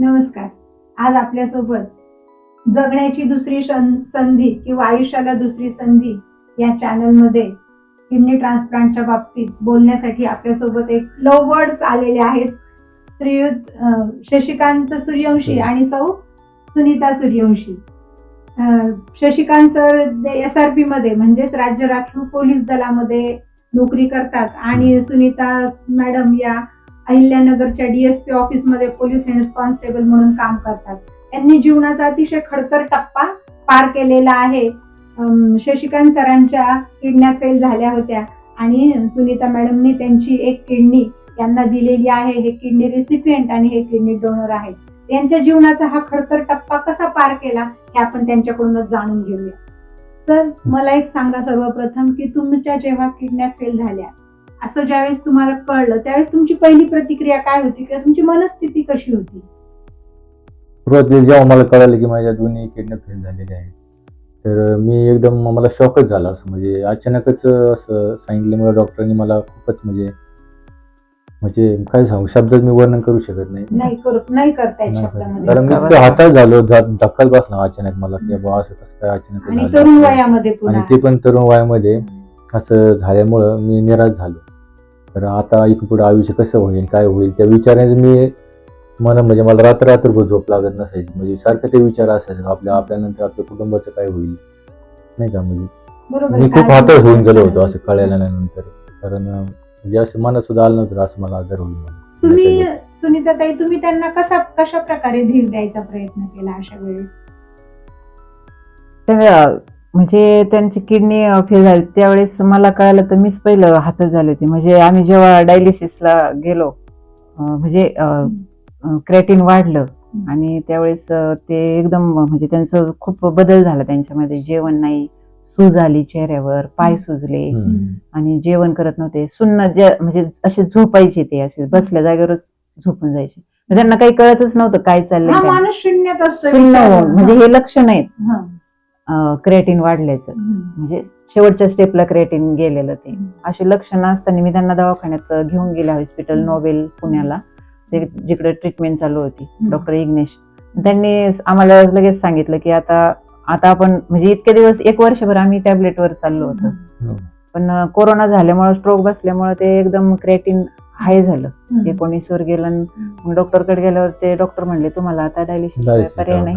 नमस्कार. आज आपल्यासोबत जगण्याची दुसरी संधी किंवा आयुष्याला दुसरी संधी या चॅनलमध्ये किडनी ट्रान्सप्लांटच्या बाबतीत बोलण्यासाठी आपल्यासोबत एक लव वर्ड्स आलेले आहेत. श्रीयुत शशिकांत सूर्यवंशी आणि सौ Sunita Suryavanshi. Shashikant sir S R P मध्ये म्हणजेच राज्य राखीव पोलीस दलामध्ये नोकरी करतात. आणि सुनीता मॅडम या अहिल्यानगरच्या डीएसपी ऑफिसमध्ये पोलीस हेड कॉन्स्टेबल म्हणून काम करतात. त्यांनी जीवनाचा अतिशय खडतर टप्पा पार केलेला आहे. शशिकांत सरांच्या किडण्या फेल झाल्या होत्या आणि सुनीता मॅडमनी त्यांची एक किडनी यांना दिलेली आहे. हे किडनी रेसिपियंट आणि हे किडनी डोनर आहेत. यांच्या जीवनाचा हा खडतर टप्पा कसा पार केला हे आपण त्यांच्याकडूनच जाणून घेऊया. सर मला एक सांगा सर्वप्रथम की तुमच्या जेव्हा किडन्या फेल झाल्या असं ज्यावेळेस तुम्हाला कळलं त्यावेळेस तुमची पहिली प्रतिक्रिया काय होती किंवा तुमची मनस्थिती कशी होती? सुरुवातीला जेव्हा मला कळालं की माझ्या दोन्ही किडनी फेल झालेले आहेत तर मी एकदम मला शॉकच झाला असं म्हणजे अचानकच असं सांगितल्यामुळे डॉक्टरांनी मला खूपच म्हणजे म्हणजे काय सांगू शब्दात मी वर्णन करू शकत नाही. नाही करू नाही करता येत नाही शब्दामध्ये. कारण मी इतकं हातात झालो ध- धक्काच बसला अचानक मला की बाबा असं कसं काय अचानक झालं. तरुण वयामध्ये आणि पुन्हा ते पण तरुण वयामध्ये असं झाल्यामुळं मी निराश झालो. तर आता इथून पुढे आयुष्य कसं होईल काय होईल त्या विचाराने मी मला म्हणजे मला रात्र रात्रभर झोप लागत नसायची म्हणजे सारखं ते विचार असायचे आपल्या आपल्यानंतर आपल्या कुटुंबाचं काय होईल नाही का म्हणजे बरोबर मी. खूप हातात होऊन गेलो होतो असं. कळल्यानंतर कारण म्हणजे असं मनात सुद्धा आलं नव्हतं असं मला आजार होईल. तुम्ही सुनीता ताई तुम्ही त्यांना कसा कशा प्रकारे धीर द्यायचा प्रयत्न केला अशा वेळेस म्हणजे त्यांची किडनी फेल झाली. त्यावेळेस मला कळालं तर मीच पहिलं हातात झाले होते. म्हणजे आम्ही जेव्हा डायलिसिसला गेलो म्हणजे क्रेटिन वाढलं आणि त्यावेळेस ते एकदम म्हणजे त्यांचं खूप बदल झाला त्यांच्यामध्ये. जेवण नाही सूज आली चेहऱ्यावर पाय सुजले. आणि जेवण करत नव्हते. सुन्न जे म्हणजे असे झोपायचे ते असे बसल्या जागेवरच झोपून जायचे. त्यांना काही कळतच नव्हतं काय चाललंय हा म्हणजे हे लक्षण आहेत हा. क्रेटिन वाढल्याचं. म्हणजे शेवटच्या स्टेपला क्रेटिन गेलेलं ते. अशी लक्षणं असताना मी त्यांना दवाखान्यात घेऊन गेले हॉस्पिटल नोबेल पुण्याला. ते जिकडे ट्रीटमेंट चालू होती डॉक्टर इग्नेश त्यांनी आम्हाला लगेच सांगितलं की आता आता आपण म्हणजे इतके दिवस एक वर्षभर आम्ही टॅबलेटवर चाललो होतो. हो. पण कोरोना झाल्यामुळे स्ट्रोक बसल्यामुळे ते एकदम क्रेटिन हाय झालं. हम्म. एकोणीस वर गेलं डॉक्टरकडे गेल्यावर ते डॉक्टर म्हणले तुम्हाला आता डायलिसिस पर्याय नाही.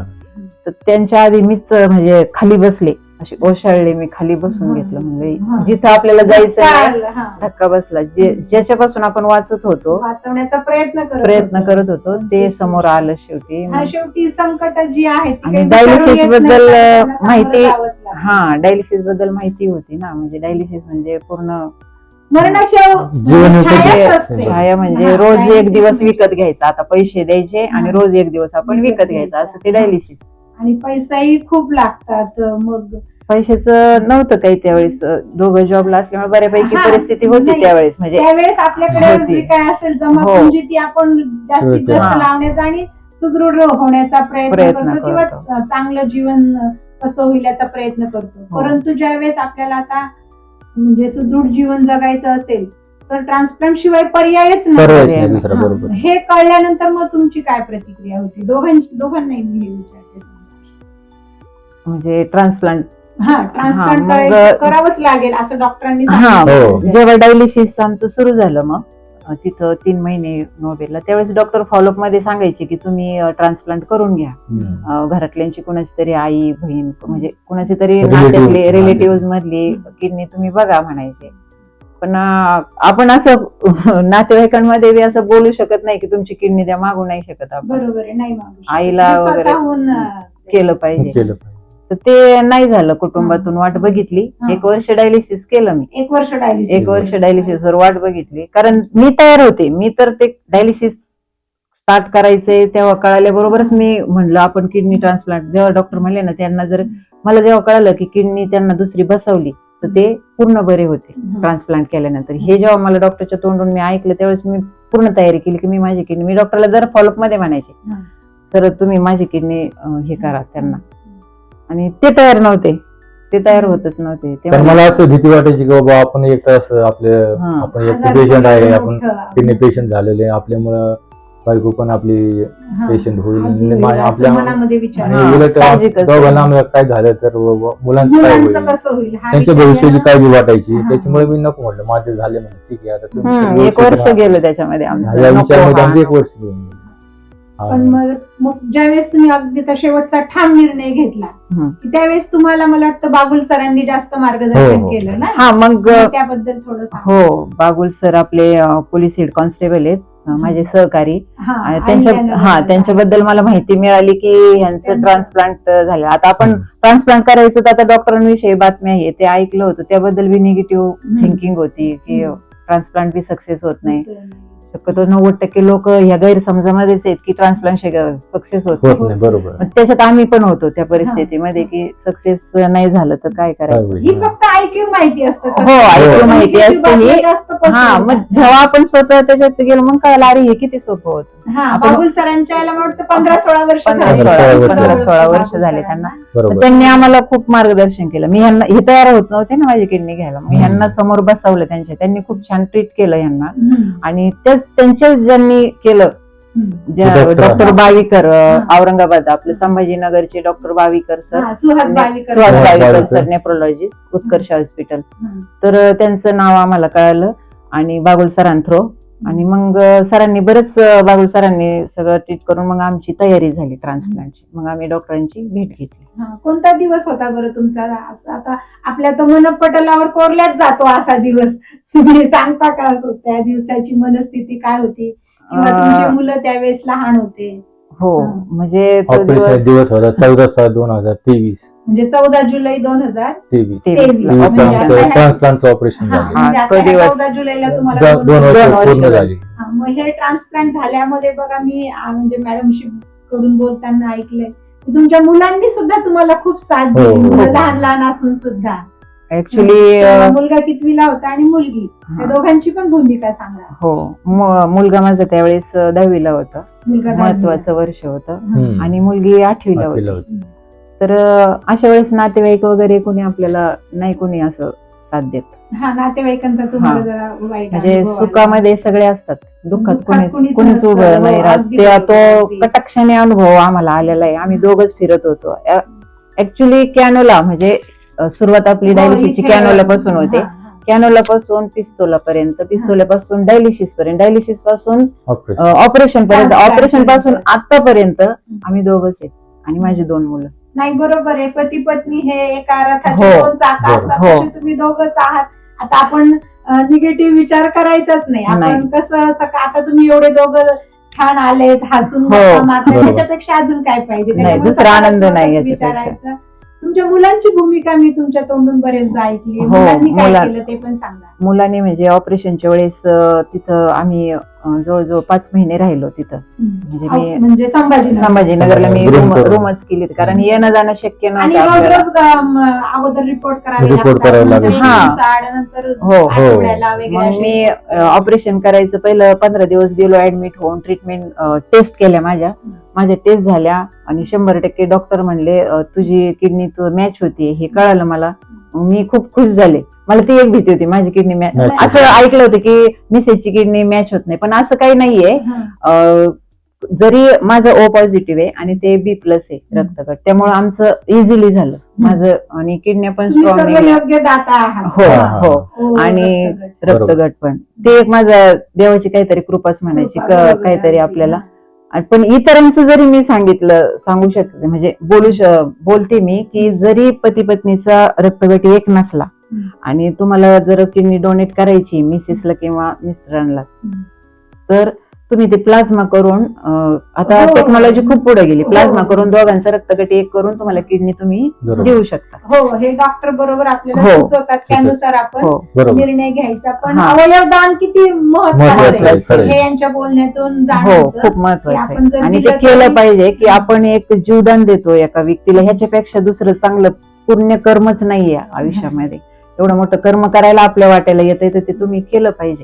तर त्यांच्या आधी मीच म्हणजे खाली बसले अशी ओशाळले मी खाली बसून. घेतलं म्हणजे. जिथं आपल्याला जायचं नाही हा. धक्का बसला जे ज्याच्यापासून आपण वाचत होतो वाचवण्याचा प्रयत्न करत प्रयत्न होतो. करत होतो ते समोर आलं शेवटी शेवटी संकट जी आहेत आणि विचारून येत बद्दल, माहिती-. हा डायलिसिसबद्दल माहिती होती ना म्हणजे डायलिसिस म्हणजे पूर्ण. छाया म्हणजे रोज एक दिवस म्हणजे- विकत घ्यायचा आता पैसे द्यायचे आणि. रोज एक दिवस आपण विकत घ्यायचा. असं ते डायलिसिस आणि पैसाही खूप लागतात मग पैशाचं नव्हतं काही त्यावेळेस दोघं जॉबला असल्यामुळे बऱ्यापैकी हा, परिस्थिती होती नाही. त्यावेळेस म्हणजे त्यावेळेस आपल्याकडे होती. जे काय असेल जमा हो. पुंजी ती आपण जास्तीत जास्त हा. लावण्याचा आणि सुदृढ होण्याचा प्रयत्न प्रयत्न करतो किंवा करतो. चांगलं जीवन कसं होईल याचा प्रयत्न करतो हो. परंतु ज्यावेळेस आपल्याला आता म्हणजे सुदृढ जीवन जगायचं असेल तर ट्रान्सप्लांट शिवाय पर्यायच पर्यायच नाही हा. बरोबर हे कळल्यानंतर मग तुमची काय प्रतिक्रिया होती दोघांची दोघांनाही मी हे विचारते म्हणजे ट्रान्सप्लांट हा ट्रान्सप्लांट मग- करायचं- करावंच लागेल असं डॉक्टरांनी हा सांगितलं. हो. जेव्हा डायलिसिस आमचं सुरू झालं मग अं, तिथं तीन महिने नोबेलला त्यावेळेस डॉक्टर फॉलोअपमध्ये सांगायचे की तुम्ही ट्रान्सप्लांट करून घ्या हम्म. अं, घरातल्यांची कुणाची तरी आई बहीण म्हणजे कुणाची तरी Relatives, नात्यातली हा, रिलेटिव्ह मधली किडनी तुम्ही बघा म्हणायचे पण अं, आपण असं नातेवाईकांमध्ये बी असं बोलू शकत नाही की तुमची किडनी द्या मागू नाही शकत आपण बरोबर आहे नाही मागू शकत. आईला म्हणजे वगैरे स्वतःहून, अं, केलं पाहिजे केलं पाहिजे. तर ते नाही झालं कुटुंबातून वाट बघितली. हा. एक वर्ष डायलिसिस केलं मी. एक वर्ष डायलिसिस एक वर्ष डायलिसिस वर वाट बघितली. कारण मी तयार होते. मी तर ते डायलिसिस स्टार्ट करायचे तेव्हा कळाल्याबरोबरच मी म्हणलं आपण किडनी ट्रान्सप्लांट जेव्हा डॉक्टर म्हणले ना त्यांना जर मला जेव्हा कळालं की किडनी त्यांना दुसरी बसवली तर ते पूर्ण बरे होते ट्रान्सप्लांट केल्यानंतर. हे जेव्हा मला डॉक्टरच्या तोंडून मी ऐकलं त्यावेळेस मी पूर्ण तयारी केली की मी माझी किडनी मी डॉक्टरला जर फॉलोअपमध्ये म्हणायचे. हा. सर तुम्ही माझी किडनी हे करा त्यांना. आणि ते तयार नव्हते ते तयार होतच नव्हते ते पण म्हणाले, मला असं भीती वाटायची की बाबा आपण एक तास आपले हा. आपण एक पेशंट आहे आपण किडनी पेशंट झालेले आहे, आपल्यामुळं बायको पण आपली हा. पेशंट होईल आणि होईल, मा- असं आपल्या मनामध्ये विचार आणि उलट साहजिकच. दोघांना आम्हाला काय झालं तर व- व- मुलांचं काय मुलांचं होईल कसं होईल हा त्यांच्या विचार भविष्याची काळजी वाटायची हा. त्याच्यामुळे मी नको म्हटलं माझे झाले म्हणजे ठीक आहे आता हम्म, एक वर्ष राहा. गेलं त्याच्यामध्ये या आमचं नको विचारामध्ये हा, आमचे एक नको. वर्ष गेले. हा. पण मग मग ज्यावेळेस तुम्ही अगदी शेवटचा ठाम निर्णय घेतला. की त्यावेळेस तुम्हाला मला वाटतं बागुल सरांनी जास्त हो, मार्गदर्शन हो. केलं ना हा मग त्याबद्दल थोडं सांगा. हो बागुल सर आपले पोलीस हेड कॉन्स्टेबल आहेत माझे सहकारी हा, त्यांच्या हा बद्दल त्यांच्याबद्दल मला माहिती मिळाली की ह्यांचं ट्रान्सप्लांट झालं आता आपण. ट्रान्सप्लांट करायचं तर आता डॉक्टरांविषयी बातम्या आहे ते ऐकलं होतं त्याबद्दल बी निगेटिव्ह. थिंकिंग होती की. ट्रान्सप्लांट बी सक्सेस होत नाही. शक्यतो नव्वद टक्के लोक ह्या गैरसमजामध्येच आहेत की ट्रान्सप्लांट सक्सेस होत नाही होत नाही बरोबर मग त्याच्यात आम्ही पण होतो त्या परिस्थितीमध्ये की सक्सेस नाही झालं तर काय काय करायचं होईल ही फक्त ऐक्यू माहिती असतं हो, ऐकून माहिती Negative असते ही. हा. मग जेव्हा आपण स्वतः त्याच्यात गेलो मग कळलं अरे हे किती सोपं होतं हा आपण- बाबुल सरांच्या याला मला वाटतं पंधरा सोळा वर्ष पंधरा झाली. सोळा वर्ष पंधरा झाली. सोळा वर्ष बाबुल झाले सरांना. त्यांना. बरोबर त्यांनी आम्हाला खूप मार्गदर्शन केलं मी ह्यांना हे तयार होत नव्हते ना माझी किडनी घ्यायला मी हम्म. ह्यांना समोर बसवलं त्यांच्या त्यांनी खूप छान ट्रीट केलं ह्यांना हम्म. आणि त्याच त्यांच्याच ज्यांनी केलं डॉक्टर. बावीकर. औरंगाबाद आपले संभाजीनगरचे doctor Bavikar sir Suhas Bavikar. Sir nephrologist Utkarsh hospital. तर त्यांचं नाव आम्हाला कळालं आणि बागुल सरांथ्रो आणि मग सरांनी बरंच बागुल सरांनी सगळं ट्रीट करून मग आमची तयारी झाली ट्रान्सप्लांटची मग आम्ही डॉक्टरांची भेट घेतली. हा, कोणता दिवस होता बरं तुमचा? आता आपल्या तर मनपटलावर कोरल्याच जातो असा दिवस. तुम्ही सांगता का त्या दिवसाची मनस्थिती काय होती? मुलं त्यावेळेस लहान होते? हो हा. म्हणजे तो ऑपरेशन दिवस दिवस होता चौदा सहा दोन हजार तेवीस म्हणजे चौदा जुलै दोन हजार तेवीस. ला म्हणजे आता ट्रान्सप्लांटचं ऑपरेशन हा, झालं म्हणजे हा, आता दिवस. चौदा जुलैला तुम्हाला दोन- दोन वर्ष दोन वर्ष पूर्ण झाली. झाली हा, मग हे ट्रान्सप्लांट झाल्यामध्ये बघा मी आ, म्हणजे मॅडमशी कडून बोलताना ऐकलंय की तुमच्या मुलांनी सुद्धा तुम्हाला खूप साथ हो, दिली हो. मुलं लहान लहान असून सुद्धा ऍक्च्युली मुलगा कितवीला होता आणि मुलगी. त्या दोघांची पण भूमिका सांगा हो. म- मुलगा माझा त्यावेळेस दहावीला होता. महत्वाचं वर्ष होतं. आणि मुलगी आठवीला होती. तर अशा वेळेस नातेवाईक वगैरे कोणी आपल्याला नाही कोणी असं साथ देत. हा नातेवाईकांचा तुम्हाला हा. जरा वाईट म्हणजे. सुखामध्ये सगळे असतात. दुःखात दुःखात कोणीच. उभं नाही हो, राहत तेव्हा बरोबर, तो. कटाक्षाने अनुभव आम्हाला आलेला आहे. आम्ही दोघच फिरत होतो. ऍक्च्युली कॅनोला म्हणजे सुरुवात आपली हो, डायलिसिसची इथे- कॅनोला पासून होते हा, हा. कॅनोला पासून पिस्तोला पर्यंत पिस्तोला पासून डायलिसिस पर्यंत डायलिसिसपासून ऑपरेशन पर्यंत ऑपरेशनपासून पर्यंत. आतापर्यंत आम्ही दोघच आहेत आणि माझी दोन मुलं नाही बरोबर आहे पती पत्नी हे एका हो, रथाचे दोन चाक. असतात हो. तसे तुम्ही दोघच आहात आता आपण निगेटिव्ह विचार करायचाच नाही आपण. कसं आता तुम्ही एवढे दोघं छान आलेत हसून हो. त्याच्यापेक्षा अजून काय पाहिजे दुसरा आनंद नाही याच्यापेक्षा. विचारायचं. तुमच्या मुलांची भूमिका मी तुमच्या तोंडून बरेचदा ऐकली हो, मुलांनी काय मुला- केलं ते पण सांगा. मुलाने म्हणजे ऑपरेशनच्या वेळेस तिथं आम्ही जवळजवळ पाच महिने राहिलो तिथं म्हणजे मी- म्हणजे संभाजी संभाजीनगरला मी. रूमच केली. कारण येणं जाणं शक्य नव्हतं हा. हो, हो. मी. ऑपरेशन करायचं पहिलं पंधरा दिवस गेलो ऍडमिट होऊन ट्रीटमेंट टेस्ट केल्या माझ्या माझ्या टेस्ट झाल्या आणि शंभर टक्के डॉक्टर म्हणले तुझी किडनी तू मॅच होती हे कळालं मला मी खूप खुश झाले. मला ती एक भीती होती माझी किडनी मॅच असं ऐकलं होतं की मिसेसची किडनी मॅच होत नाही. पण असं काही नाहीये. हा. अं, जरी माझं ओ पॉझिटिव्ह आहे आणि ते बी प्लस आहे. रक्तगट त्यामुळे आमचं इझिली झालं. माझं आणि किडन्या पण स्ट्रॉंग हो हा, आणि रक्तगट. पण. ते एक माझं देवाची काहीतरी कृपाच म्हणायची काहीतरी. आपल्याला. पण इतरांचं जरी मी सांगितलं सांगू शकते म्हणजे बोलू बोलते मी की जरी पती पत्नीचा रक्तगट एक नसला. आणि तुम्हाला जर किडनी डोनेट करायची मिसेसला किंवा मिस्टरांना. तर तुम्ही ते प्लाझ्मा करून आता हो. टेक्नॉलॉजी खूप पुढे गेली. हो. प्लाझ्मा करून दोघांचा रक्तगट एक करून तुम्हाला किडनी तुम्ही देऊ शकता. हो हे डॉक्टर बरोबर आपल्याला हो. सुचवतात. त्यानुसार आपण हो. निर्णय घ्यायचा. पण हा. अवयव दान किती महत्वाचं. हे यांच्या बोलण्यातून हो खूप महत्वाचं आहे. आणि ते केलं पाहिजे की आपण एक जीवदान देतो एका व्यक्तीला. ह्याच्यापेक्षा दुसरं चांगलं पुण्य कर्मच नाहीये आयुष्यामध्ये. एवढं मोठं कर्म करायला आपल्या वाट्याला येते तर ते तुम्ही केलं पाहिजे.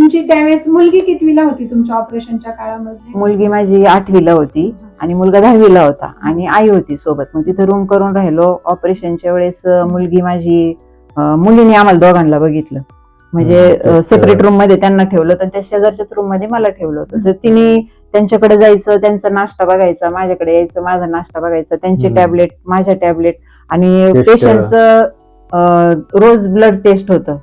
तुमची त्यावेळेस मुलगी कितवीला होती तुमच्या ऑपरेशनच्या काळामध्ये? मुलगी माझी आठवीला होती आणि मुलगा दहावीला होता आणि आई होती सोबत. मग तिथे रूम करून राहिलो. ऑपरेशनच्या वेळेस मुलगी माझी मुलीने आम्हाला दोघांना बघितलं. म्हणजे सेपरेट. रूममध्ये त्यांना ठेवलं तर त्या शेजारच्याच रूममध्ये मला ठेवलं होतं. तर तिने त्यांच्याकडे जायचं त्यांचा नाश्ता बघायचा माझ्याकडे यायचं माझा नाश्ता बघायचा त्यांचे. टॅबलेट माझ्या टॅबलेट आणि पेशंटचं रोज ब्लड टेस्ट होतं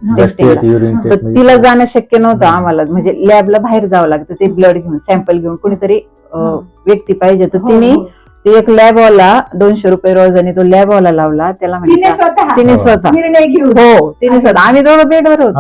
तर तिला जाणं शक्य नव्हतं. आम्हाला. म्हणजे लॅबला बाहेर जावं लागतं ते ब्लड घेऊन सॅम्पल घेऊन कुणीतरी. व्यक्ती पाहिजे. तर हो, तिने हो. ते एक लॅबवाला दोनशे रुपये रोज आणि तो लॅबवाला लावला. त्याला तिने म्हणजे स्वतः तिने हो. निर्णय घेऊन. हो तिने स्वतः. आम्ही दोघं बेडवर होतो.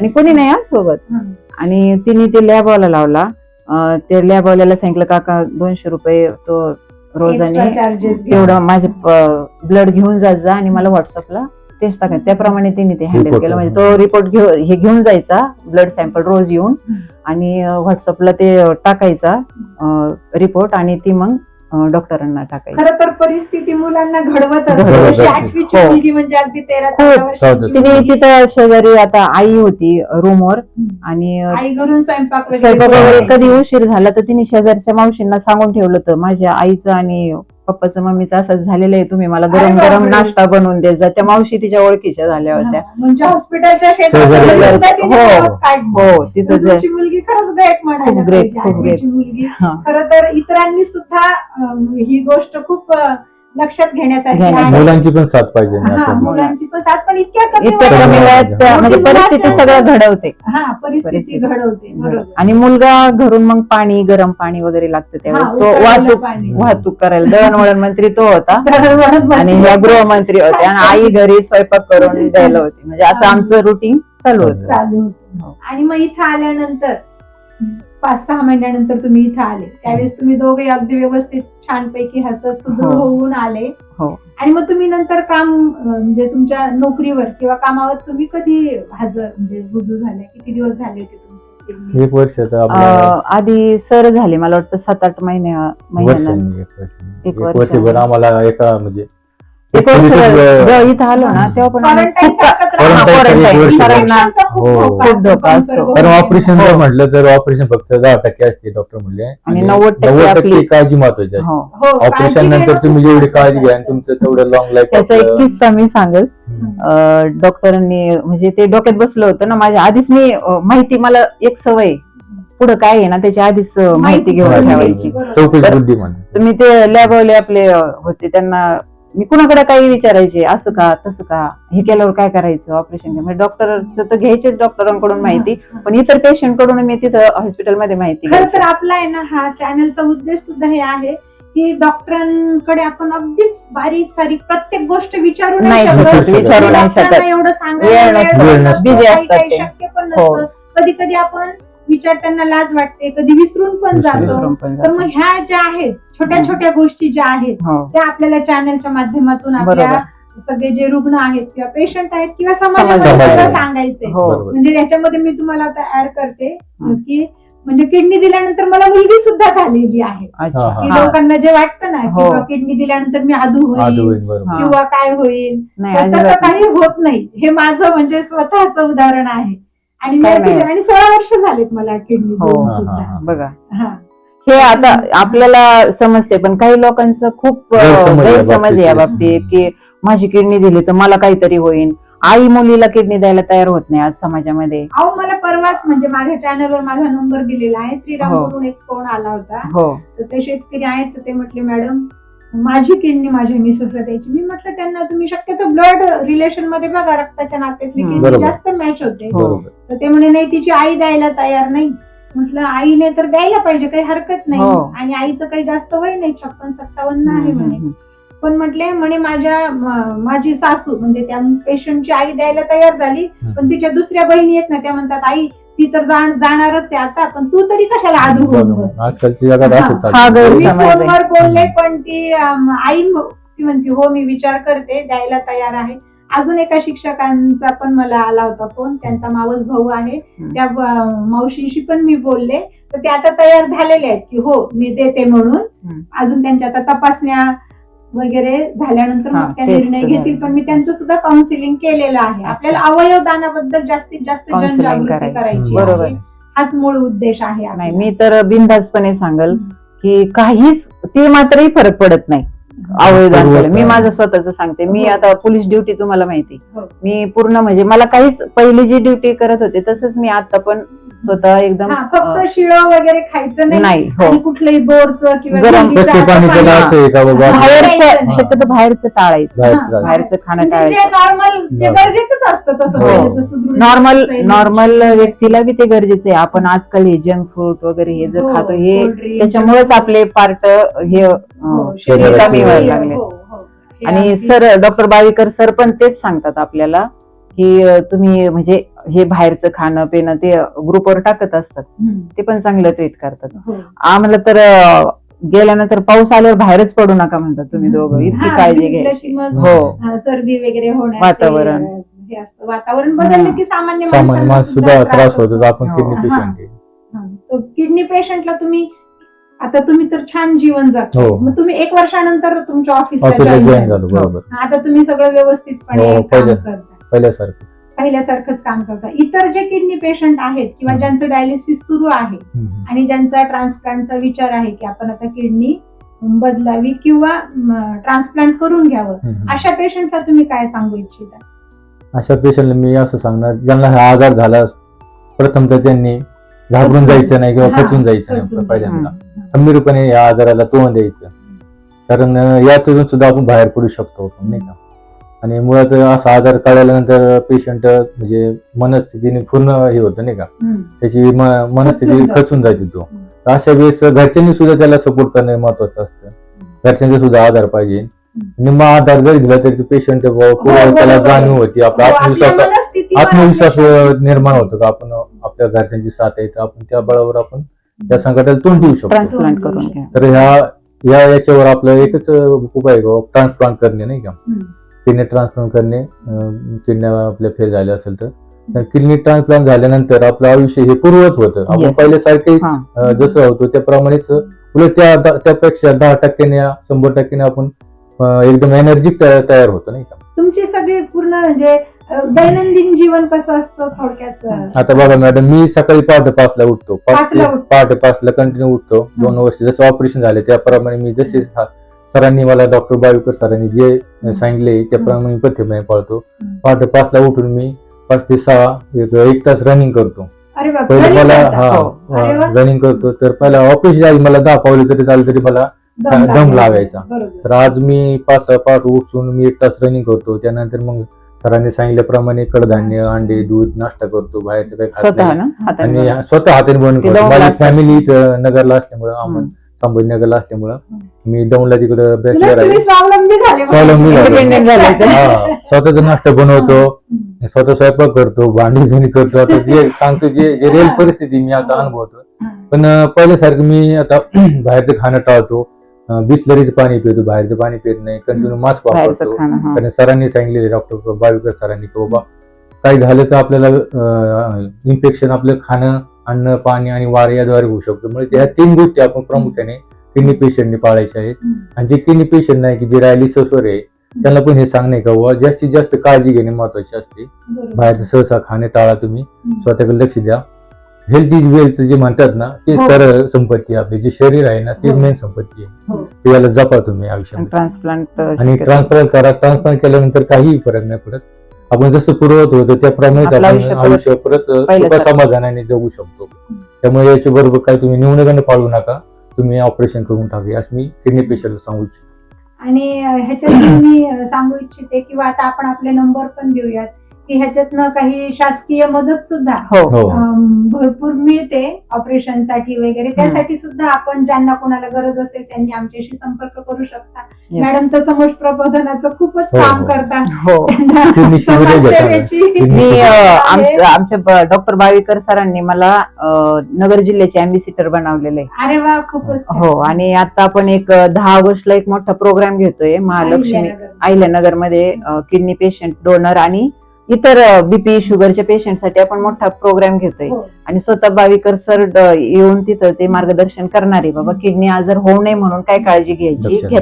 आणि कोणी नाही सोबत. हं. आणि तिने ते लॅबवाला लावला. अं, ते लॅबवाल्याला सांगितलं काका दोनशे रुपये तो रोज Extra आणि charges घ्या. तेवढं माझे ब्लड घेऊन जात जा आणि मला व्हॉट्सअपला टेस्ट टाका त्याप्रमाणे तिने ते हँडल केलं म्हणजे. तो रिपोर्ट घेऊ हे घेऊन जायचा ब्लड सॅम्पल रोज येऊन. आणि व्हॉट्सअपला ते टाकायचा रिपोर्ट आणि ती मग डॉक्टरांना टाकायची खर तर परिस्थिती मुलांना घडवत असते घडवत जशी असते. आठवीची हो. मुलगी म्हणजे अगदी तेरा खूप. चौदा वर्षाची तिने मुलगी. तिथं शेजारी आता आई होती रूमवर आणि अं, आई घरून स्वयंपाक स्वयंपाक वगैरे वगैरे करायची. कधी उशीर झाला तर तिने शेजारच्या मावशींना सांगून ठेवलं होतं माझ्या आईचं आणि पप्पाचं मम्मीचं असंच झालेलं आहे तुम्ही मला गरम अरे गरम बापरे. नाश्ता बनवून देत जा त्या मावशी तिच्या ओळखीच्या झाल्या होत्या हा, म्हणजे हॉस्पिटलच्या शेजारी शेजारी सुद्धा तिने हो. गावात काढलं. हो तिथं तर जे- तुमची मुलगी खरंच ग्रेट म्हणायला खूप great, पाहिजे. खूप आठवीची मुलगी हा. खर तर इतरांनी सुद्धा अं, ही गोष्ट खूप अं, लक्षात घेण्यासारखी. आहे मुलांची पण साथ पाहिजे ना हा. मुलांची पण साथ पण इतक्या कमी इतक्या वयात- कमी वयात त्या- म्हणजे परिस्थिती सगळं घडवते हा परिस्थिती परिस्थिती. घडवते बरोबर आणि मुलगा घरून मग पाणी गरम पाणी वगैरे लागतं हा, त्यावेळेस तो उकळलेलं वाहतूक पाणी. वाहतूक करायला दळणवळण मंत्री तो होता दळणवळण आणि ह्या गृहमंत्री होते आणि आई घरी स्वयंपाक करून द्यायला होती म्हणजे असं आमचं रुटीन चालू होतं चालू होतं. हो. आणि मग इथं आल्यानंतर पाच सहा महिन्यानंतर तुम्ही इथं आले त्यावेळेस तुम्ही दोघे अगदी व्यवस्थित छानपैकी हसत सुदृढ हो. होऊन आले हो. आणि मग तुम्ही नंतर काम म्हणजे तुमच्या नोकरीवर किंवा कामावर तुम्ही कधी हजर म्हणजे रुजू झाले किती दिवस झाले होते तुमचे एक वर्ष आधी सर झाले मला वाटतं सात आठ महिन्या एक. वर्षभर आम्हाला एका म्हणजे इथं आलो ना तेव्हा पण खूप- हो. धोका असतो, कारण. ऑपरेशन हो. जर म्हटलं तर ऑपरेशन फक्त दहा टक्के असते डॉक्टर म्हणले. आणि 90% आपली- काळजी महत्वाची असते. हो. हो, ऑपरेशन नंतर तुम्ही जेवढी काळजी घ्या तुमचं तेवढं लॉंग त्याचा एक लाईफ किस्सा मी सांगेल. डॉक्टरांनी म्हणजे ते डोक्यात बसलं होतं ना माझ्या आधीच मी माहिती मला एक सवय. पुढे काय आहे ना त्याची आधीच माहिती घेऊन ठेवायची. मी ते लॅबवाले आपले होते त्यांना मी कुणाकडे काही विचारायचे? असं का? तसं का? हे केल्यावर काय करायचं? ऑपरेशन म्हणजे डॉक्टरचं तर घ्यायचेच डॉक्टरांकडून माहिती पण इतर पेशंटकडून मी तिथं हॉस्पिटलमध्ये माहिती खर तर आपला आहे ना हा चॅनलचा उद्देश सुद्धा हे आहे की डॉक्टरांकडे आपण अगदीच बारीक सारीक प्रत्येक गोष्ट विचारू नाही शकत. विचारू नाही डॉक्टरांना. एवढं वेळ सांगायला वेळ असतात ते. शक्य पण हो. नसतं. कधी कधी आपण विचारताना लाज वाटते कधी विसरून पण जातो तर मग. ह्या ज्या आहेत छोट्या. छोट्या गोष्टी ज्या आहेत हो त्या आपल्याला चॅनलच्या माध्यमातून आपल्या. सगळे जे रुग्ण आहेत किंवा पेशंट आहेत किंवा. समाजामध्ये सुद्धा सांगायचे हो. म्हणजे याच्यामध्ये मी तुम्हाला आता ऍड करते हं. की म्हणजे किडनी दिल्यानंतर मला मुलगी सुद्धा झालेली आहे हा, की हा. लोकांना जे वाटतं ना हो. किंवा किडनी दिल्यानंतर मी आधू होईल हा. किंवा काय होईल तसं. काही होत नाही हे माझं म्हणजे स्वतःच उदाहरण आहे आणि काय. आणि सोळा वर्ष झालेत मला किडनी हो. देऊन हा, सुद्धा हा, हा. बघा हा हे आता आपल्याला समजते पण काही लोकांचं खूप अं, गैरसमज या गैरसमज आहे या बाबतीत. की माझी किडनी दिली तर मला काहीतरी होईल आई मुलीला किडनी द्यायला तयार होत नाही आज समाजामध्ये अहो मला परवाच म्हणजे माझ्या चॅनलवर माझा नंबर दिलेला आहे श्रीराम हो. करून एक फोन आला होता हो तर ते शेतकरी आहेत तर ते म्हटले मॅडम माझी किडनी माझ्या मिसेसला द्यायची मी म्हटलं त्यांना तुम्ही शक्यतो ब्लड रिलेशनमध्ये बघा रक्ताच्या नात्यातली. किडनी. जास्त मॅच होते हो. तर ते म्हणे नाही तिची आई द्यायला तयार नाही म्हटलं आईने तर द्यायला पाहिजे काही हरकत नाही हो. आणि आईचं काही जास्त वय नाही छप्पन सत्तावन्न आहे म्हणे पण म्हटले म्हणे माझ्या माझी सासू म्हणजे त्या पेशंटची आई द्यायला तयार झाली. पण तिच्या दुसऱ्या बहिणी आहेत ना त्या म्हणतात आई ती तर जाण- जाणारच आहे आता पण तू तरी कशाला बस जगात हा. असंच हा चालतं. मी गैरसमज आहे. फोनवर बोलले पण ती अम, आई म- ती म्हणते हो मी विचार करते द्यायला तयार आहे अजून एका शिक्षकांचा पण मला आला होता फोन त्यांचा मावस भाऊ आहे हम्म. त्या अं, मावशींशी पण मी बोलले तर ते आता तयार झालेले आहेत की हो मी देते म्हणून हम्म. अजून त्यांच्या आता तपासण्या वगैरे झाल्यानंतर हा, मग त्या निर्णय घेतील. पण मी त्यांचं सुद्धा काउन्सिलिंग केलेलं आहे आपल्याला अवयव दानाबद्दल जास्तीत जास्त जनजागृती करायची. बरोबर. आहे. हाच मूळ उद्देश आहे नाही. मी तर बिनधास्तपणे सांगल की काहीच ते मात्रही फरक पडत नाही अवयवदान मी. माझं स्वतःच सांगते मी हो. आता पोलीस ड्युटी तुम्हाला माहिती हो. मी पूर्ण म्हणजे मला काहीच पहिली जी ड्युटी करत होते तसंच मी आता पण स्वतः एकदम हा अं, फक्त शिळं वगैरे खायचं नाही नाही हो आणि कुठलंही बोरचं किंवा गरम भेंडीचं कच्चे असं पाणी पाणी- त्याला असं आहे का बाबा बाहेरचं हा. शक्यतो बाहेरचं टाळायचं बाहेरचं हा. खाणं म्हणजे जे टाळायचं नॉर्मल हो. गरजेचंच असतं तसं हो. सुदृढ नॉर्मल. नॉर्मल व्यक्तीला बी ते गरजेचं आहे आपण आजकाल हे जंक फूड वगैरे हे जर हो, खातो हे cold drink. त्याच्यामुळेच आपले पार्ट हे हो, अं, शरीराची- कमी व्हायला लागले हो, हो. हे आणि सर डॉक्टर बावीकर सर पण तेच सांगतात आपल्याला की तुम्ही म्हणजे हे बाहेरचं खाणं पिणं ते ग्रुपवर टाकत असतात. ते पण चांगलं ट्रीट करतात हो. आम्हाला तर गेल्यानंतर पाऊस आल्यावर बाहेरच पडू नका म्हणतात तुम्ही दोघं इतकी हा, काळजी घ्यायची हो हा, सर्दी वगैरे वातावरण. हे वातावरण बदललं. की सामान्य सुद्धा त्रास होतो. आपण हो. किडनी. पेशंट आहे किडनी पेशंटला तुम्ही आता तुम्ही तर छान जीवन जगता हो. मग तुम्ही एक वर्षानंतर तुमच्या ऑफिसला आता तुम्ही सगळं व्यवस्थितपणे काम. करता पहिल्यासारखं पहिल्यासारखंच काम करता इतर जे किडनी पेशंट आहेत किंवा. ज्यांचं डायलिसिस सुरू आहे. आणि ज्यांचा ट्रान्सप्लांटचा विचार आहे की आपण आता किडनी बदलावी किंवा ट्रान्सप्लांट करून घ्यावं. अशा पेशंटला तुम्ही काय सांगू इच्छिता अशा पेशंटला मी असं सांगणार ज्यांना हा आजार झाला प्रथम तर त्यांनी घाबरून जायचं नाही किंवा खचून जायचं नाही पहिल्यांदा. खंबीरपणे या आजाराला तोंड द्यायचं कारण यातून सुद्धा आपण बाहेर पडू शकतो नाही का आणि मुळात असा आजार कळल्यानंतर पेशंट म्हणजे मनस्थितीने पूर्ण हे होतं नाही का. त्याची मनस्थिती खचून जाते. तो. अशा वेळेस घरच्यांनी सुद्धा त्याला सपोर्ट करणे महत्वाचं असतं. घरच्यांचा सुद्धा आधार पाहिजे. निम्मा आधार जरी दिला तरी पेशंट त्याला. जाणीव होती. आपला हो, आत्मविश्वास आत्मविश्वास निर्माण होतो का? आपण आपल्या घरच्यांची साथ आहे तर आपण त्या बळावर आपण त्या संकटाला तोंड देऊ शकतो. ट्रान्सप्लांट करून घ्या. तर ह्या या याच्यावर आपलं एकच उपाय ट्रान्सप्लांट करणे नाही का. किडनी ट्रान्सप्लांट करणे किडन्या आपल्या फेल झाल्या असेल तर. किडनी ट्रान्सप्लांट झाल्यानंतर आपलं आयुष्य हे पूर्ववत होतं. आपण हा. अं, जसं होतो त्याप्रमाणेच उलट त्या त्यापेक्षा दहा टक्क्याने शंभर टक्क्याने आपण एकदम एनर्जिक तयार होतो नाही का? तुमची सगळी पूर्ण म्हणजे दैनंदिन जीवन कसं असतं थोडक्यात? आता बघा मॅडम मी सकाळी पहाटे पाचला उठतो. पहाटे पाचला कंटिन्यू उठतो. दोन वर्ष जसं ऑपरेशन झाले त्याप्रमाणे मी जसे सरांनी मला डॉक्टर बाविकर सरांनी जे सांगितले त्याप्रमाणे मी पथ्यमय पाळतो. पहाटे पाचला उठून मी पाच ते सहा एक एक तास रनिंग करतो. पहिले मला हा हो. रनिंग करतो. तर पहिला ऑपरेशन आधी मला दहा पावले तरी चाललं तरी मला दम लागायचा. बरोबर. तर आज मी पाच पहाट उठून मी एक तास रनिंग करतो. त्यानंतर मग सरांनी सांगितल्याप्रमाणे कडधान्य अंडे दूध नाश्ता करतो. बाहेरचं काही खात आणि स्वतः हाताने बनवून करतो. माझी. फॅमिली नगरला असल्यामुळं हम्म. संभाजीनगरला असल्यामुळं. मी दौंडला तिकडं बॅचलर आहे स्वावलंबी झाले बघा. स्वावलंबी झालो. Independent झाले ते. हा, स्वतःचा नाश्ता बनवतो. स्वतः स्वयंपाक करतो भांडी धुणी करतो आता जे सांगतो जे जे रिअल परिस्थिती मी आता अनुभवतो पण अं, पहिल्यासारखं मी आता बाहेरचं खाणं टाळतो बिस्लरीचं पाणी पितो बाहेरचं पाणी पित नाही कंटिन्यू मास्क बाहेरचं वापरतो खाणं हा. कारण सरांनी सांगितलेले डॉक्टर बाविकर सरांनी की बाबा काही झालं तर आपल्याला इन्फेक्शन आपलं खाणं अन्न पाणी आणि वारे याद्वारे होऊ शकतो म्हणजे ह्या तीन गोष्टी आपण प्रामुख्याने किडनी पेशंटने पाळायच्या आहेत. आणि जे किडनी पेशंट नाही की जे डायलिसिसवर आहे त्यांना पण हे सांगणे का जास्तीत जास्त काळजी घेणे महत्वाची असते. बाहेरचं सहसा खाणे टाळा तुम्ही. स्वतःकडे लक्ष द्या हेल्थ इज वेल्थ जे म्हणतात ना तेच हो. तर संपत्ती आपली जे शरीर आहे ना हो. मेन संपत्ती आहे हो. ते याला जपा तुम्ही आयुष्यामध्ये ट्रान्सप्लांट आणि ट्रान्सप्लांट करा ट्रान्सप्लांट केल्यानंतर काहीही फरक नाही पडत आपण जसं पूर्वत होतो त्याप्रमाणे आपलं आयुष्य परत आयुष्य परत सुख पहिल्यासारखं. समाधानाने जगू शकतो. त्यामुळे याच्या बरोबर काही तुम्ही न्यूनगंड पाळू नका. तुम्ही ऑपरेशन करून टाका. असं मी किडनी पेशंटला सांगू इच्छितो. आणि अं, ह्याच्यात मी अं, सांगू इच्छिते किंवा आता आपण आपले नंबर पण देऊयात. की ह्याच्यातनं काही शासकीय मदत सुद्धा हो हो भरपूर मिळते ऑपरेशनसाठी वगैरे त्यासाठी सुद्धा आपण ज्यांना कोणाला गरज असेल त्यांनी आमच्याशी संपर्क करू शकता Yes. मॅडम तर समोर प्रबोधनाचं खूपच हो, काम हो. करतात हो. समाजसेवेची मी. अ. आमचं आमच्या डॉक्टर बावीकर सरांनी मला अ, नगर जिल्ह्याचे अम्बेसिटर बनवलेले अरे वा खूपच छान. हो आणि आता आपण एक अ, दहा ऑगस्टला एक मोठा प्रोग्राम घेतोय महालक्ष्मी अहिल्यानगर. अहिल्यानगरमध्ये किडनी पेशंट डोनर आणि इतर बीपी शुगरच्या पेशंटसाठी आपण मोठा प्रोग्राम घेतोय हो. आणि स्वतः बावीकर सर येऊन तिथं ते मार्गदर्शन करणार बाबा किडनी आजार होऊ नये म्हणून काय काळजी घ्यायची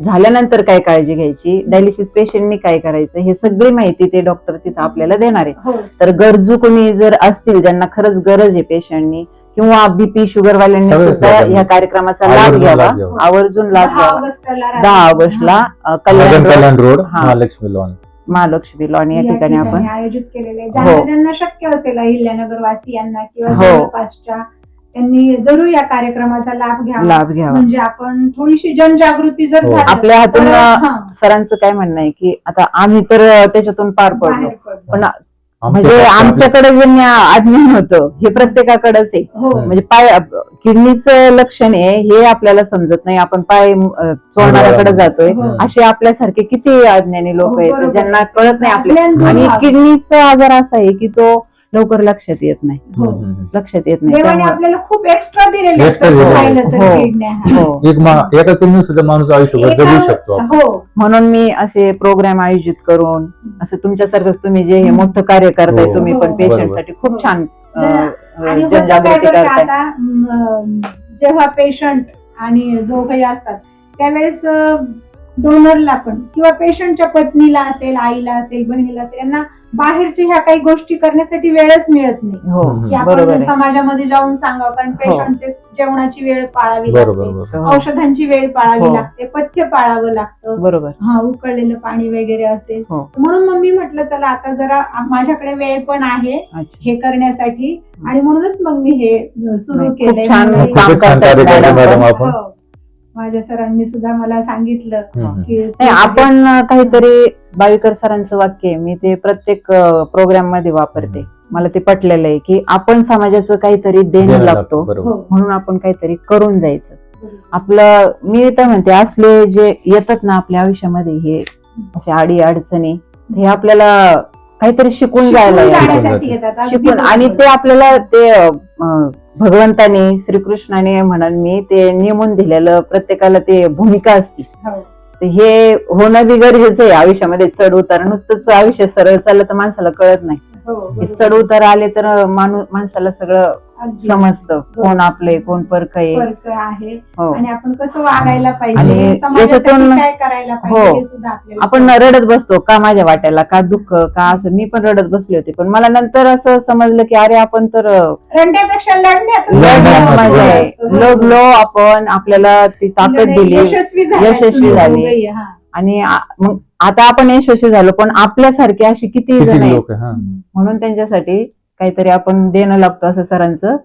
झाल्यानंतर काय काळजी घ्यायची डायलिसिस पेशंटनी काय करायचं हे सगळी माहिती ते डॉक्टर तिथं आपल्याला देणार आहे हो तर गरजू कोणी जर असतील ज्यांना खरंच गरज आहे पेशंटनी किंवा बीपी शुगर वाल्यांनी सगळ्याच सुद्धा. या कार्यक्रमाचा लाभ आवर्जून घ्यावा. आवर्जून लाभ दहा घ्यावा ऑगस्टला दहा. ऑगस्टला हा. कल्याण रोड, कल्याण रोड हा. महालक्ष्मी लॉन महालक्ष्मी लॉन या ठिकाणी आपण आयोजित केलेले हो. ज्यांना शक्य असेल अहिल्यानगर वासियांना किंवा हो. जवळपासच्या त्यांनी जरूर या कार्यक्रमाचा लाभ घ्यावा लाभ घ्यावा म्हणजे आपण थोडीशी जनजागृती जर हो. आपल्या हातून सरांचं काय म्हणणं आहे की आता आम्ही तर त्याच्यातून पार पडलो. पण म्हणजे आमच्याकडे जे ज्ञा- अज्ञान होतं हे प्रत्येकाकडेच आहे हो म्हणजे पाय किडनीचं लक्षण आहे हे आपल्याला समजत नाही आपण पाय चोरणाऱ्याकडे जातोय हो. असे आपल्यासारखे किती अज्ञानी लोक हो, आहेत. ज्यांना कळत नाही आपले आपल्या आणि. किडनीचा आजार असा आहे की तो लवकर लक्षात येत नाही हो. लक्षात येत नाही देवाने त्यामुळे आपल्याला खूप एक्स्ट्रा दिलेले Extra हो. हा. एक मा- एका किडनी सुद्धा माणूस आयुष्यभर जगू शकतो आपण. हो म्हणून मी असे प्रोग्राम आयोजित करून असं तुमच्यासारखंच तुम्ही जे हे मोठं कार्य करताय हो. तुम्ही पण हो. पेशंट बरोबर. साठी खूप छान अ, अ, आणि होतं काय जनजागृती बरं का करताय आता म, जेव्हा पेशंट आणि दोघंही असतात त्यावेळेस डोनरला पण किंवा पेशंटच्या पत्नीला असेल आईला असेल बहिणीला असेल यांना बाहेरच्या ह्या काही गोष्टी करण्यासाठी वेळच मिळत नाही हो हम्म. की बरोबर आपण आहे समाजामध्ये जाऊन सांगावं कारण पेशंटचे जेवणाची वेळ पाळावी बरोबर लागते बरोबर हो, औषधांची वेळ पाळावी हो. लागते पथ्य पाळावं लागतं बरोबर हा उकळलेलं पाणी वगैरे असेल हो. म्हणून मग मी म्हटलं चला आता जरा आ- माझ्याकडे वेळ पण आहे अच्छा हे करण्यासाठी आणि म्हणूनच मग मी हे सुरू नाही, खूप केलंय छान म्हणजे- काम खूपच छान करतायत कार्य करताय मॅडम मॅडम पण. आपण हो. माझ्या सरांनी सुद्धा मला सांगितलं हम्म. की नाही आपण काहीतरी बाविकर सरांचं वाक्य आहे मी ते प्रत्येक प्रोग्राममध्ये वापरते. मला ते पटलेलं आहे की आपण समाजाचं काहीतरी देणं लागतो हो. म्हणून आपण काहीतरी करून जायचं. आपलं मी तर म्हणते असले जे येतात ना आपल्या आयुष्यामध्ये हे असे आडी अडचणी हे आपल्याला काहीतरी शिकून जायला शिकून आणि. ते आपल्याला ते भगवंताने श्रीकृष्णाने म्हणून मी ते नेमून दिलेलं प्रत्येकाला ते भूमिका असती. हे होणं बी गरजेचं आहे. आयुष्यामध्ये चढ उतार नुसतंच आयुष्य सरळ चाललं तर माणसाला कळत नाही. हो, हे. चढ उतार आले तर माणूस माणसाला सगळं समजतं. कोण आपले कोण परक आहे. हो. आणि आपण कसं वागायला पाहिजे? समाजासाठी याच्यातून- हो. हे आपण रडत बसतो का माझ्या वाट्याला का दुःख का असं. मी पण रडत बसले होते. पण मला नंतर असं समजलं की अरे आपण तर रडण्यापेक्षा लढण्यात असतं. लढलो आपण आपल्याला ती ताकद दिली. यशस्वी झाली. हा. आणि आ- मग आता आपण यशस्वी झालो पण आपल्यासारखे अशी किती जण किती आहेत? लोक हा. म्हणून त्यांच्यासाठी काहीतरी आपण देणं लागतो असं सरांचं.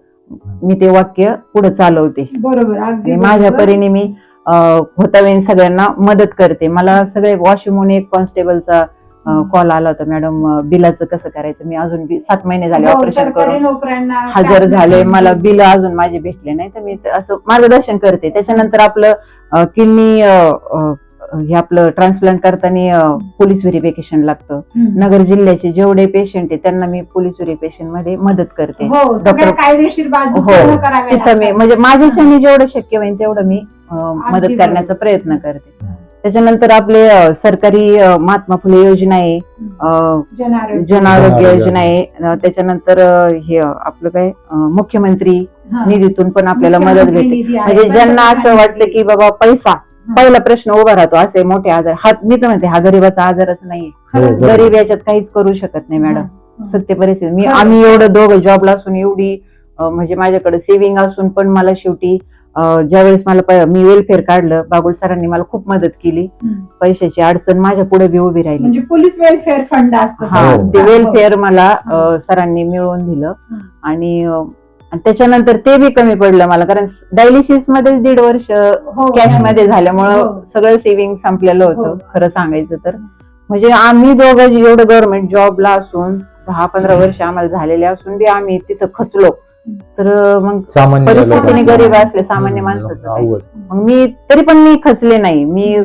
मी ते वाक्य पुढे चालवते. बरोबर माझ्या. परीने मी होतावेन सगळ्यांना मदत करते. मला सगळे वॉशमून एक कॉन्स्टेबलचा कॉल आला होता मॅडम बिलाचं कसं करायचं? मी अजून सात महिने झाले हो, ऑपरेशन सरकारी करून. हजर झाले मला. बिल अजून माझे भेटले नाही तर मी असं मार्गदर्शन करते. त्याच्यानंतर आपलं किडनी हे आपलं ट्रान्सप्लांट करताना पोलीस व्हेरिफिकेशन लागतं. नगर जिल्ह्याचे जेवढे पेशंट आहे त्यांना मी पोलीस व्हेरिफिकेशनमध्ये मदत करते हो सगळ्या डॉक्टर- कायदेशीर बाजू हो. मी. म्हणजे माझ्याच्याने जेवढं शक्य होईल तेवढं मी मदत. करण्याचा प्रयत्न करते त्याच्यानंतर आपले सरकारी महात्मा फुले योजना आहे जन आरोग्य. जन आरोग्य आरोग्य. योजना आहे त्याच्यानंतर हे आपलं काय मुख्यमंत्री. निधीतून पण आपल्याला मदत भेटते म्हणजे ज्यांना असं निधी. की बाबा पैसा पहिला प्रश्न उभा राहतो असे मोठे आजार हा मी तर म्हणते हा गरीबाचा आजारच नाहीये खरंच हो, गरीब याच्यात काहीच करू शकत नाही मॅडम. सत्य परिस्थिती मी. आम्ही एवढं दोघं जॉबला असून एवढी अं, म्हणजे माझ्याकडे सेव्हिंग असून पण मला शेवटी अं, ज्यावेळेस मला प- मी वेलफेअर काढलं बाबुल सरांनी मला खूप मदत केली हम्म. पैशाची अडचण माझ्या पुढे बी उभी राहिली म्हणजे पोलीस वेलफेअर फंड असतो हा हो. ते वेलफेअर मला हा. अं, सरांनी मिळवून दिलं हा. आणि अं, आणि त्याच्यानंतर ते बी कमी पडलं मला कारण डायलिसिसमध्ये दीड वर्ष हो. कॅशमध्ये झाल्यामुळं हो. सगळं सेव्हिंग संपलेलं हो. होतं खरं सांगायचं तर म्हणजे आम्ही दोघं एवढं गव्हर्नमेंट जॉबला असून दहा पंधरा वर्ष आम्हाला झालेले असून बी आम्ही तिथं खचलो तर मग सामान्य परिस्थितीने गरीब असले सामान्य माणसाचं. मग मी तरी पण मी खचले नाही मी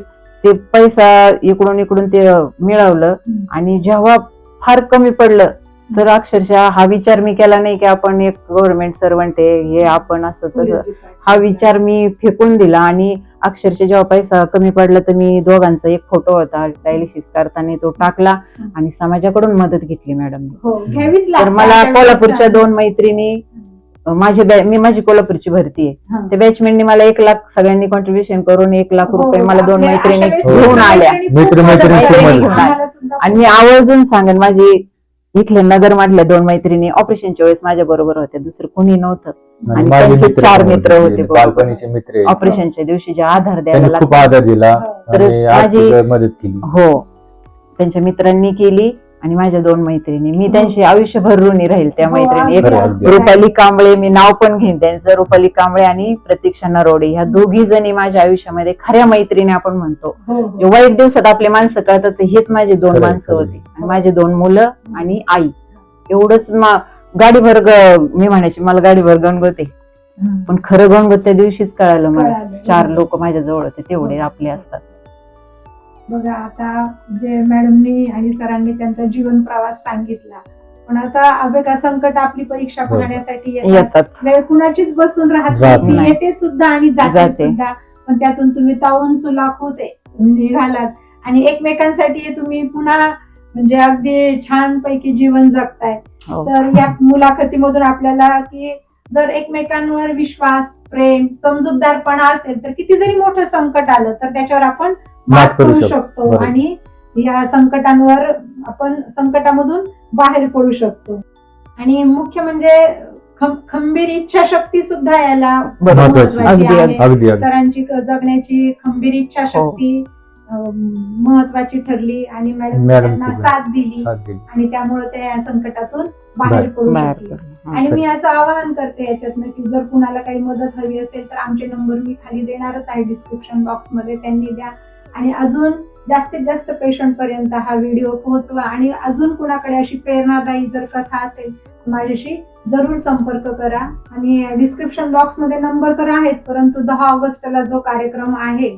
ते पैसा इकडून इकडून ते मिळवलं. आणि जेव्हा फार कमी पडलं तर अक्षरशः हा विचार मी केला नाही की आपण एक गव्हर्नमेंट सर्वंट आहे हे आपण असं पोलीस हा विचार मी फेकून दिला आणि अक्षरशः जेव्हा पैसा कमी पडला तर मी दोघांचा एक फोटो होता डायलिसिस करताना तो टाकला आणि समाजाकडून मदत घेतली मॅडम हो तर मला कोल्हापूरच्या. दोन मैत्रिणी माझी बॅ- मी माझी कोल्हापूरची भरती आहे हा. त्या बॅचमेंटनी मला एक लाख सगळ्यांनी कॉन्ट्रीब्युशन करून एक लाख हो, रुपये मला दोन आपल्या मैत्रिणी घेऊन आल्या. आणि मी आवर्जून सांगेन माझी इथल्या नगर मधल्या दोन मैत्रिणी ऑपरेशनच्या वेळेस माझ्या बरोबर होत्या. दुसरं कोणी नव्हतं. आणि माझे त्यांचे मित्र चार पण मित्र होते. बरोबर. बालपणीचे मित्र आहेत. ऑपरेशनच्या दिवशी जे आधार द्यायला त्यांनी खूप लागतो आदर दिला तर आणि माझी- आर्थिक मदत केली. हो. त्यांच्या मित्रांनी केली. आणि माझ्या दोन मैत्रिणी. मी त्यांची आयुष्यभर ऋणी राहील त्या हो, मैत्रिणी. एक. रुपाली कांबळे मी नाव पण घेईन त्यांचं. रुपाली कांबळे आणि प्रतीक्षा नरोडे. ह्या दोघी जणी माझ्या आयुष्यामध्ये खऱ्या मैत्रिणी आपण म्हणतो. हो, हो. जे वाईट दिवसात आपले माणसं कळतात ते हेच माझे दोन माणसं. होती. आणि माझे दोन मुलं आणि आई. एवढंच मा- गाडीभर ग- मी म्हणायची मला गाडीभर गणगोते हं. पण खरं गणगोत त्या दिवशीच कळालं मला. चार लोक माझ्या जवळ होते तेवढे आपले असतात. बघा आता जे मॅडमनी आणि सरांनी त्यांचा जीवन प्रवास सांगितला पण आता बघा संकट आपली परीक्षा. पाहण्यासाठी येतात वेळ कुणाचीच बसून राहत जात नाही. येते सुद्धा आणि जाते. सुद्धा पण त्यातून तुम्ही तावून सुलाखू ते निघालात आणि एकमेकांसाठी तुम्ही पुन्हा म्हणजे अगदी छान पैकी जीवन जगताय हो. तर या मुलाखतीमधून आपल्याला की जर एकमेकांवर विश्वास प्रेम समजूतदारपणा असेल तर किती जरी मोठं संकट आलं तर त्याच्यावर आपण मात करू शकतो. आणि या संकटांवर आपण संकटामधून बाहेर पडू शकतो. आणि मुख्य म्हणजे खंबीर इच्छाशक्ती सुद्धा याला सरांची क- जगण्याची खंबीर इच्छाशक्ती अं, महत्वाची ठरली आणि मॅडम. साथ दिली. आणि त्यामुळे ते या संकटातून बाहेर पडू शकले. करू. आणि मी असं आवाहन करते याच्यातनं की जर कुणाला काही मदत हवी असेल तर आमचे नंबर मी खाली देणारच आहे डिस्क्रिप्शन बॉक्समध्ये. त्यांनी द्या आणि अजून जास्तीत जास्त पेशंट पर्यंत हा व्हिडिओ पोहोचवा आणि अजून कुणाकडे अशी प्रेरणादायी जर कथा असेल माझ्याशी जरूर संपर्क करा आणि डिस्क्रिप्शन बॉक्समध्ये नंबर तर आहेच परंतु दहा ऑगस्टला जो कार्यक्रम आहे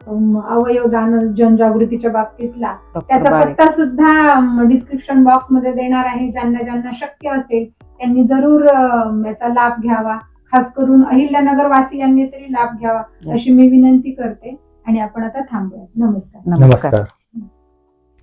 अवयव दान जनजागृतीच्या बाबतीतला त्याचा. पत्ता सुद्धा डिस्क्रिप्शन बॉक्समध्ये देणार आहे ज्यांना ज्यांना शक्य असेल त्यांनी जरूर याचा लाभ घ्यावा खास करून अहिल्यानगर वासियांनी तरी लाभ घ्यावा. अशी मी विनंती करते आणि आपण आता थांबूया नमस्कार. नमस्कार.